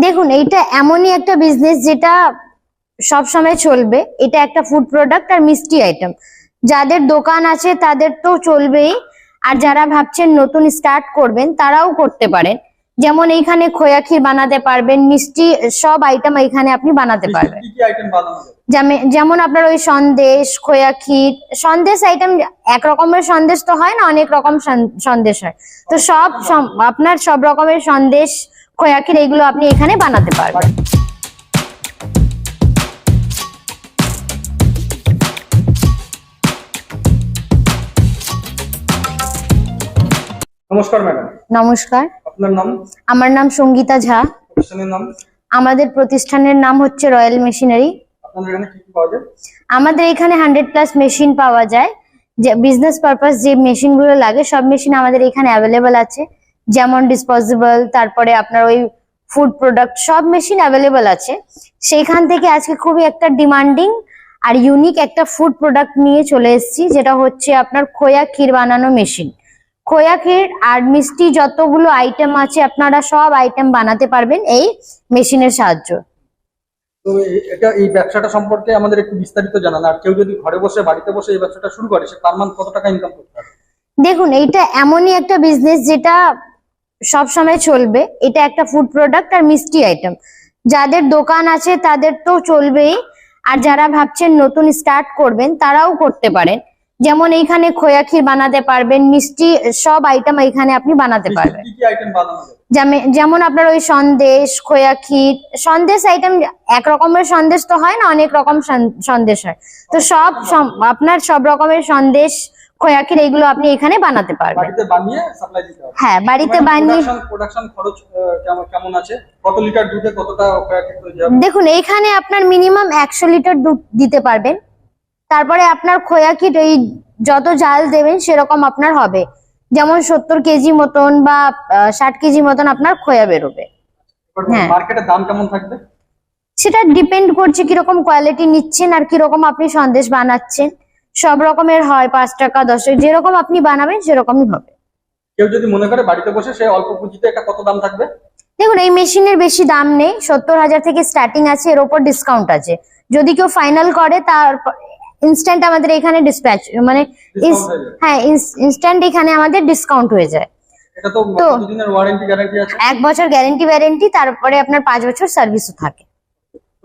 দেখুন এইটা এমনই একটা বিজনেস যেটা সব সময় চলবে। এটা একটা ফুড প্রোডাক্ট আর মিষ্টি আইটেম যাদের দোকান আছে তাদের তো চলবেই। আর যারা ভাবছেন নতুন স্টার্ট করবেন তারাও করতে পারেন। যেমন এইখানে খোয়া ক্ষীর বানাতে পারবেন মিষ্টি সব আইটেম এইখানে আপনি বানাতে পারবেন। যেমন- আপনার ওই সন্দেশ খোয়া ক্ষীর সন্দেশ আইটেম এক রকমের সন্দেশ তো হয় না অনেক রকম সন- সন্দেশ হয়। তো সব আপনার সব রকমের সন্দেশ খোয়া ক্ষীর এগুলো আপনি এখানে বানাতে পারবেন। নমস্কার ম্যাডাম। নমস্কার। আপনার নাম? আমার নাম সঙ্গীতা ঝা। প্রতিষ্ঠানের নাম? আমাদের প্রতিষ্ঠানের নাম হচ্ছে রয়্যাল মেশিনারি। আপনাদের এখানে কি কি পাওয়া যায়? আমাদের এখানে হান্ড্রেড প্লাস মেশিন পাওয়া যায়। যে বিজনেস পারপাস যে মেশিনগুলো লাগে সব মেশিন আমাদের এখানে অ্যাভেলেবেল আছে। যেমন ডিসপোজেবল তারপরে আপনার ওই ফুড প্রোডাক্ট সব মেশিন অ্যাভেলেবেল আছে। সেইখান থেকে আজকে খুবই একটা ডিমান্ডিং আর ইউনিক একটা ফুড প্রোডাক্ট নিয়ে চলে এসেছি যেটা হচ্ছে আপনার খোয়া ক্ষীর বানানো মেশিন খোয়া ক্ষীর আর মিষ্টি যতগুলো আইটেম আছে আপনারা সব আইটেম বানাতে পারবেন এই মেশিনের সাহায্য। তো এটা এই ব্যবসাটা সম্পর্কে আমাদের একটু বিস্তারিত জানান। আর কেউ যদি ঘরে বসে বাড়িতে বসে এই ব্যবসাটা শুরু করে সে পার মান্থ কত টাকা ইনকাম করতে পারে? দেখুন এইটা এমনই একটা বিজনেস যেটা সব সময় চলবে। এটা একটা ফুড প্রোডাক্ট আর মিষ্টি আইটেম যাদের দোকান আছে তাদের তো চলবেই। আর যারা ভাবছেন নতুন স্টার্ট করবেন তারাও করতে পারেন। যেমন এইখানে খোয়া ক্ষীর বানাতে পারবেন মিষ্টি সব আইটেম এইখানে আপনি বানাতে পারবেন। যেমন- আপনার ওই সন্দেশ খোয়া ক্ষীর সন্দেশ আইটেম এক রকমের সন্দেশ তো হয় না অনেক রকম সন্দেশ হয়। তো সব আপনার সব রকমের সন্দেশ খোয়া ক্ষীর এগুলো আপনি এখানে বানাতে পারবেন। বাড়িতে বানিয়ে সাপ্লাই দিতে হবে। হ্যাঁ বাড়িতে বানিয়ে প্রোডাকশন খরচ কেমন আছে? কত লিটার দুধে কতটা প্যাকেট তৈরি দেখুন এইখানে আপনার মিনিমাম একশো লিটার দুধ দিতে পারবেন। তারপরে আপনার খোয়া কিট ওই যত জাল দেবেন সেরকম আপনার হবে। যেমন সত্তর কেজি মতন বা ষাট কেজি মতন আপনার খোয়া বেরোবে। হ্যাঁ। মার্কেটের দাম কেমন থাকবে? সেটা ডিপেন্ড করছে কীরকম কোয়ালিটি নিচ্ছেন আর কীরকম আপনি সন্দেশ বানাচ্ছেন। সব রকমের হয় পাঁচ টাকা দশ টাকা যেরকম আপনি বানাবেন সেরকমই হবে। কেউ যদি মনে করে বাড়িতে বসে সে অল্প পুঁজিতে একটা কত দাম থাকবে? দেখুন এই মেশিনের বেশি দাম নেই সত্তর হাজার থেকে স্টার্টিং আছে এর ওপর ডিসকাউন্ট আছে। যদি কেউ ফাইনাল করে তার ইনস্ট্যান্ট আমাদের এখানে ডিসপ্যাচ মানে হয়ে ইনস্ট্যান্ট এখানে আমাদের ডিসকাউন্ট হয়ে যায়। এটা তো তো- ওয়ারেন্টি গ্যারান্টি আছে। এক বছর গ্যারেন্টি ওয়ারেন্টি তারপরে আপনার পাঁচ বছর সার্ভিসও থাকে।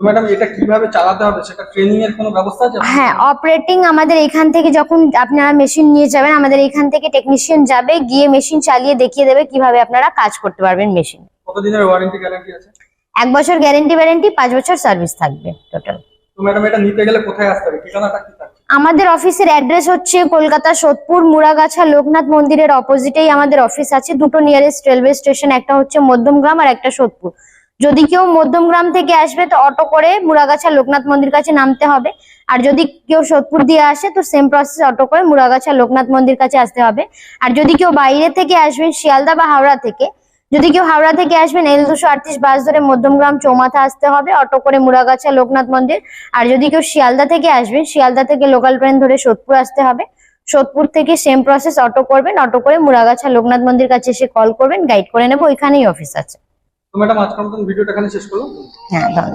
তো ম্যাডাম এটা কীভাবে চালাতে হবে? সেটা ট্রেনিং এর কোনো ব্যবস্থা আছে হ্যাঁ অপারেটিং আমাদের এখান থেকে যখন আপনারা মেশিন নিয়ে যাবেন আমাদের এখান থেকে টেকনিশিয়ান যাবে গিয়ে মেশিন চালিয়ে দেখিয়ে দেবে কীভাবে আপনারা কাজ করতে পারবেন মেশিন কতদিনের ওয়ারেন্টি গ্যারান্টি আছে? এক বছর গ্যারেন্টি ওয়ারেন্টি পাঁচ বছর সার্ভিস থাকবে টোটাল তো ম্যাডাম এটা নিতে গেলে কোথায় আসতে হবে? ঠিকানাটা কি থাকবে আমাদের অফিসের অ্যাড্রেস হচ্ছে কলকাতা সোদপুর মুড়াগাছা লোকনাথ মন্দিরের অপোজিটেই আমাদের অফিস আছে। দুটো নিয়ারেস্ট রেলওয়ে স্টেশন একটা হচ্ছে মধ্যমগ্রাম আর একটা সোদপুর। যদি কেউ মধ্যমগ্রাম থেকে আসবে, তো অটো করে মুরাগাছা লোকনাথ মন্দির কাছে নামতে হবে। আর যদি কেউ সোদপুর দিয়ে আসে, তো সেম প্রসেস অটো করে মুরাগাছা লোকনাথ মন্দির কাছে আসতে হবে। আর যদি কেউ বাইরে থেকে আসবেন, শিয়ালদা বা হাওড়া থেকে, যদি কেউ হাওড়া থেকে আসবেন, এল দুশো আটত্রিশ বাস ধরে মধ্যমগ্রাম চৌমাথা আসতে হবে, অটো করে মুরাগাছা লোকনাথ মন্দির। আর যদি কেউ শিয়ালদা থেকে আসবেন, শিয়ালদা থেকে লোকাল ট্রেন ধরে সোদপুর আসতে হবে। সোদপুর থেকে সেম প্রসেস অটো করবেন, অটো করে মুরাগাছা লোকনাথ মন্দির কাছে এসে কল করবেন গাইড করে নেব, ওইখানেই অফিস আছে। তো ম্যাডাম আজকের মতন ভিডিওটা এখানে শেষ করলাম হ্যাঁ ধন্যবাদ